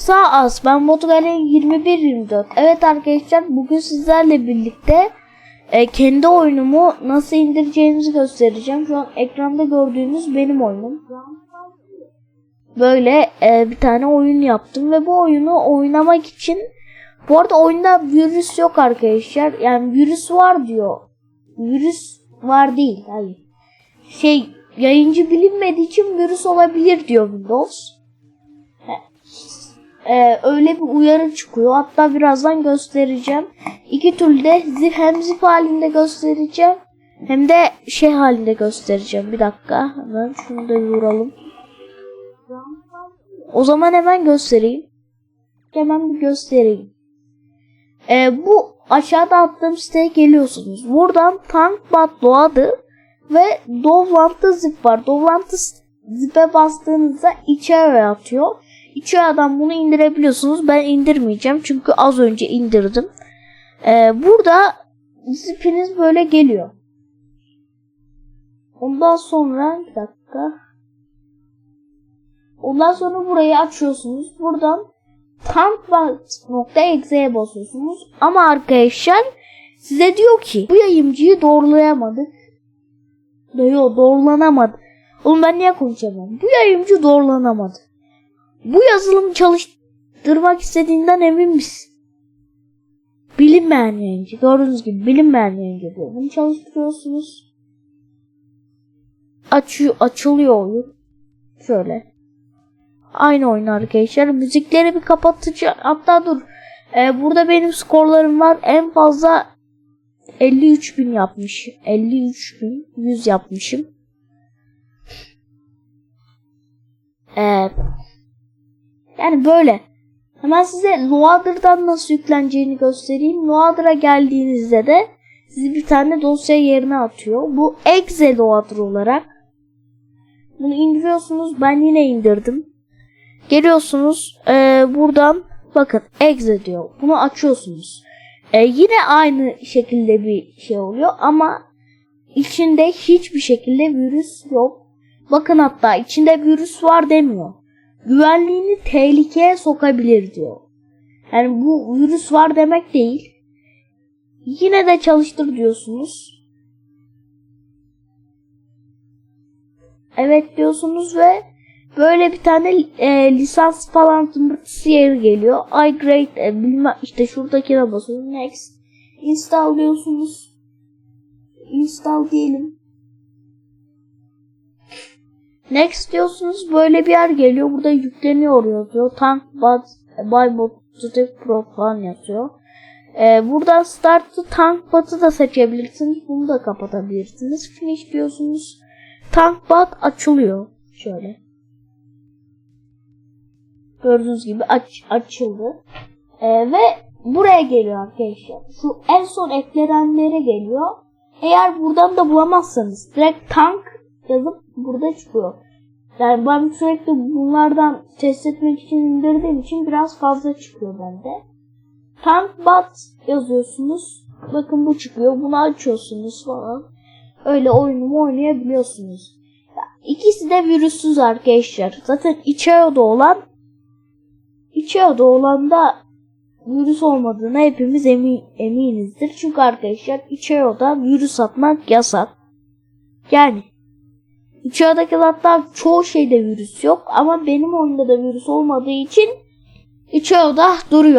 Sağ az. Ben Botugalen 21-24. Evet arkadaşlar bugün sizlerle birlikte e, kendi oyunumu nasıl indireceğinizi göstereceğim. Şu an ekranda gördüğünüz benim oyunum. Böyle e, bir tane oyun yaptım ve bu oyunu oynamak için bu arada oyunda virüs yok arkadaşlar. Yani virüs var diyor. Virüs var değil. Hayır. Şey yayıncı bilinmediği için virüs olabilir diyor Windows. Ee, öyle bir uyarı çıkıyor. Hatta birazdan göstereceğim. İki türlü de zip, hem zip halinde göstereceğim. Hem de şey halinde göstereceğim. Bir dakika. Hemen şunu da vuralım. O zaman hemen göstereyim. Hemen bir göstereyim. Ee, bu aşağıda attığım siteye geliyorsunuz. Buradan Tank Batlo adı ve Dovlantı zip var. Dovlantı zipe bastığınızda içeri atıyor. İçeriden bunu indirebiliyorsunuz. Ben indirmeyeceğim çünkü az önce indirdim. Ee, burada zipiniz böyle geliyor. Ondan sonra bir dakika. Ondan sonra burayı açıyorsunuz. Buradan tankbat.exe'ye basıyorsunuz. Ama arkadaşlar size diyor ki bu yayıncıyı doğrulayamadık. Yok doğrulanamadı. Oğlum ben niye konuşamam? Bu yayıncı doğrulanamadı. Bu yazılım çalıştırmak istediğinden emin misin? Bilinmeyen yayıncı. Gördüğünüz gibi bilinmeyen yayıncı diyor. Bunu çalıştırıyorsunuz. Açıyor, açılıyor oyun. Şöyle. Aynı oyun arkadaşlar. Müzikleri bir kapatacağım. Hatta dur. Ee, burada benim skorlarım var. En fazla 53 bin yapmış. 53 bin 100 yapmışım. Ee, yani böyle. Hemen size Loader'dan nasıl yükleneceğini göstereyim. Loader'a geldiğinizde de sizi bir tane dosya yerine atıyor. Bu exe Loader olarak. Bunu indiriyorsunuz. Ben yine indirdim. Geliyorsunuz. E, buradan bakın exe diyor. Bunu açıyorsunuz. E, yine aynı şekilde bir şey oluyor ama içinde hiçbir şekilde virüs yok. Bakın hatta içinde virüs var demiyor güvenliğini tehlikeye sokabilir diyor. Yani bu virüs var demek değil. Yine de çalıştır diyorsunuz. Evet diyorsunuz ve böyle bir tane e, lisans falan tımırtısı yeri geliyor. I grade e, bilmem işte şuradakine basıyorsunuz. Next. Install diyorsunuz. Install diyelim. Next diyorsunuz böyle bir yer geliyor. Burada yükleniyor yazıyor. Tank bot, Bybot Steve Pro falan yazıyor. Ee, buradan Start Tank Bot'u da seçebilirsiniz. Bunu da kapatabilirsiniz. Finish diyorsunuz. Tank Bot açılıyor. Şöyle. Gördüğünüz gibi aç, açıldı. Ee, ve buraya geliyor arkadaşlar. Şu en son eklenenlere geliyor. Eğer buradan da bulamazsanız direkt tank yazıp burada çıkıyor. Yani ben sürekli bunlardan test etmek için indirdiğim için biraz fazla çıkıyor bende. Tankbot yazıyorsunuz. Bakın bu çıkıyor. Bunu açıyorsunuz falan. Öyle oyunumu oynayabiliyorsunuz. Ya, ikisi de virüssüz arkadaşlar. Zaten içeride olan içeride olan da virüs olmadığına hepimiz emin, eminizdir. Çünkü arkadaşlar içeride virüs atmak yasak. Yani İçerideki hatta çoğu şeyde virüs yok ama benim oyunda da virüs olmadığı için içeride duruyor.